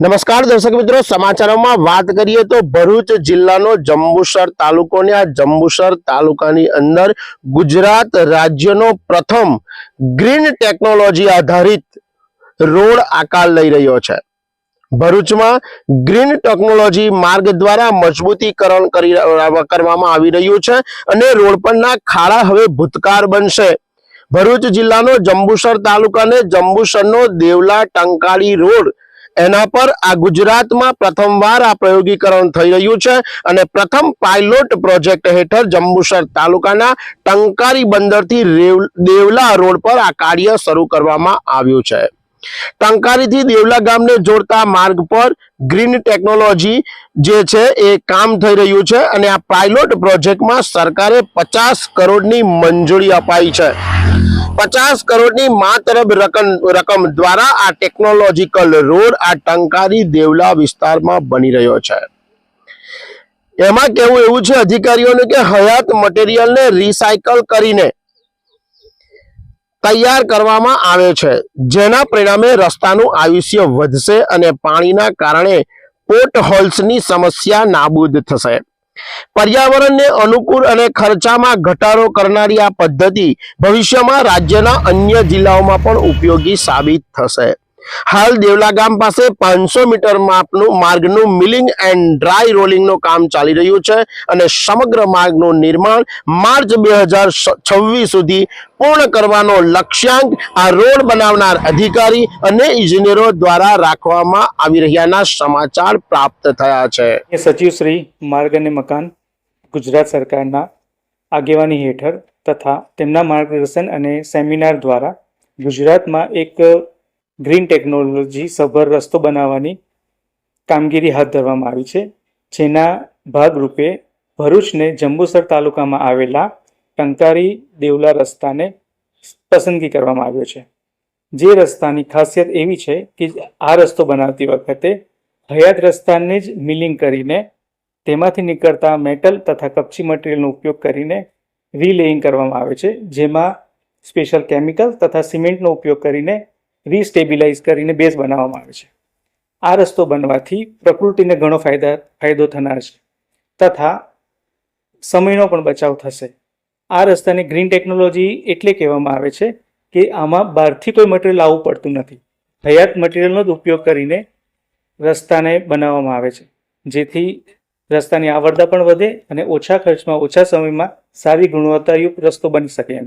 નમસ્કાર દર્શક મિત્રો, સમાચારોમાં વાત કરીએ તો ભરૂચ જિલ્લાનો જંબુસર તાલુકો ને આ જંબુસર તાલુકાની અંદર ગુજરાત રાજ્યનો પ્રથમ ગ્રીન ટેકનોલોજી આધારિત રોડ આકાર લઈ રહ્યો છે. ભરૂચમાં ગ્રીન ટેકનોલોજી માર્ગ દ્વારા મજબૂતીકરણ કરી કરવામાં આવી રહ્યું છે અને રોડ પરના ખાડા હવે ભૂતકાળ બનશે. ભરૂચ જિલ્લાનો જંબુસર તાલુકાને જંબુસરનો દેવલા ટંકાળી રોડ એના પર આ ગુજરાતમાં પ્રથમવાર આ પ્રયોગીકરણ થઈ રહ્યું છે અને પ્રથમ પાયલોટ પ્રોજેક્ટ હેઠળ જંબુસર તાલુકાના ટંકારી બંદરથી દેવલા રોડ પર આ કાર્ય શરૂ કરવામાં આવ્યું છે. ટંકારીથી દેવલા ગામને જોડતા માર્ગ પર ગ્રીન ટેકનોલોજી જે છે એ કામ થઈ રહ્યું છે અને આ પાયલોટ પ્રોજેક્ટમાં સરકારે પચાસ કરોડની મંજૂરી અપાઈ છે. પચાસ કરોડની માત્ર રકમ રકમ દ્વારા આ ટેકનોલોજીકલ રોડ આ ટંકારી દેવલા વિસ્તારમાં બની રહ્યો છે. એમાં કેવું એવું છે અધિકારીઓને કે હયાત મટીરિયલને રિસાયકલ કરીને તૈયાર કરવામાં આવે છે, જેના પરિણામે રસ્તાનું આયુષ્ય વધશે અને પાણીના કારણે પોર્ટ હોલ્સની સમસ્યા નાબૂદ થશે. પર્યાવરણને અનુકૂળ અને ખર્ચામાં ઘટાડો કરનારી આ પદ્ધતિ ભવિષ્યમાં રાજ્યના અન્ય જિલ્લાઓમાં પણ ઉપયોગી સાબિત થશે. હાલ દેવલા ગામ પાસે પાંચસો મીટર માપનું માર્ગનું મિલિંગ એન્ડ ડ્રાય રોલિંગનું કામ ચાલી રહ્યું છે અને સમગ્ર માર્ગનું નિર્માણ માર્ચ બે સુધી પૂર્ણ કરવાનો લક્ષ્યાંક આ રોડ બનાવનાર અધિકારી અને ઇજનેરો દ્વારા રાખવામાં આવી રહ્યાના સમાચાર પ્રાપ્ત થયા છે. સચિવશ્રી સચિવ શ્રી માર્ગ અને મકાન ગુજરાત સરકારના આગેવાની હેઠળ તથા તેમના માર્ગદર્શન અને સેમિનાર દ્વારા ગુજરાતમાં એક ગ્રીન ટેકનોલોજી સભર રસ્તો બનાવવાની કામગીરી હાથ ધરવામાં આવી છે. જેના ભાગરૂપે ભરૂચને જંબુસર તાલુકામાં આવેલા ટંકારી દેવલા રસ્તાને પસંદગી કરવામાં આવ્યો છે. જે રસ્તાની ખાસિયત એવી છે કે આ રસ્તો બનાવતી વખતે હયાત રસ્તાને જ મિલિંગ કરીને તેમાંથી નીકળતા મેટલ તથા કપચી મટીરિયલનો ઉપયોગ કરીને રીલેઇંગ કરવામાં આવે છે. જેમાં સ્પેશિયલ કેમિકલ તથા સિમેન્ટનો ઉપયોગ કરીને રીસ્ટેબિલાઇઝ કરીને બેઝ બનાવવામાં આવે છે. આ રસ્તો બનવાથી પ્રકૃતિને ઘણો ફાયદા, ફાયદો થનાર છે. તથા સમયનો પણ બચાવ થશે. આ રસ્તાને ગ્રીન ટેકનોલોજી એટલે કહેવામાં આવે છે કે આમાં બહારથી કોઈ મટીરિયલ આવવું પડતું નથી. હયાત મટીરિયલનો જ ઉપયોગ કરીને રસ્તાને બનાવવામાં આવે છે. જેથી રસ્તાની આવરદા પણ વધે અને ઓછા ખર્ચમાં ઓછા સમયમાં સારી ગુણવત્તાયુક્ત રસ્તો બની શકે એમ